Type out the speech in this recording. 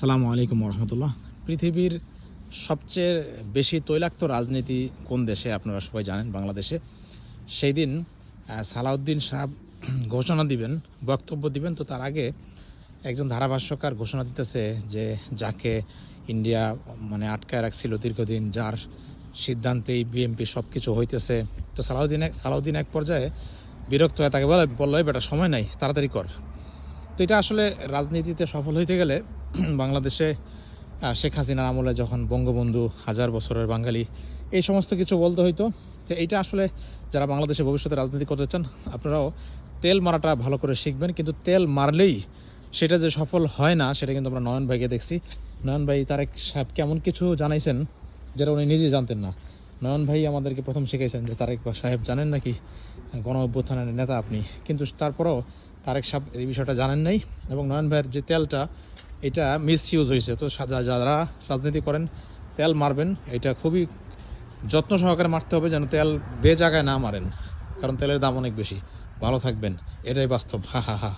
আসসালামু আলাইকুম রহমতুল্লাহ পৃথিবীর সবচেয়ে বেশি তৈলাক্ত রাজনীতি কোন দেশে আপনারা সবাই জানেন? বাংলাদেশে। সেই দিন সালাউদ্দিন সাহেব ঘোষণা দিবেন, বক্তব্য দিবেন। তো তার আগে একজন ধারাভাষ্যকার ঘোষণা দিতেছে যে, যাকে ইন্ডিয়া মানে আটকায় রাখছিল দীর্ঘদিন, যার সিদ্ধান্তেই বিএমপি সব কিছু হইতেছে। তো সালাউদ্দিন এক সালাউদ্দিন এক পর্যায়ে বিরক্ত হয়ে তাকে বলে বলল, "এই বেটা, সময় নাই, তাড়াতাড়ি কর। তো এটা আসলে রাজনীতিতে সফল হইতে গেলে বাংলাদেশে শেখ হাসিনার আমলে যখন বঙ্গবন্ধু হাজার বছরের বাঙালি, এই সমস্ত কিছু বলতে হইতো। তো এইটা আসলে যারা বাংলাদেশে ভবিষ্যতে রাজনীতি করতে চান, আপনারাও তেল মারাটা ভালো করে শিখবেন। কিন্তু তেল মারলেই সেটা যে সফল হয় না, সেটা কিন্তু আমরা নয়ন ভাইকে দেখছি। নয়ন ভাই, তারেক সাহেব কেমন কিছু জানাইছেন যেটা উনি নিজেই জানতেন না। নয়ন ভাই আমাদেরকে প্রথম শিখাইছেন যে, তারেক সাহেব জানেন নাকি? গণ অভ্যুত্থানের নেতা আপনি। কিন্তু তারপরেও তারেক সাহেব এই বিষয়টা জানেন নাই। এবং নয়ন ভাইয়ের যে তেলটা এটা মিস ইউজ হয়েছে। তো যারা রাজনীতি করেন, তেল মারবেন, এটা খুবই যত্ন সহকারে মারতে হবে যেন তেল বে জায়গায় না মারেন, কারণ তেলের দাম অনেক বেশি। ভালো থাকবেন, এটাই বাস্তব, হা হা হা।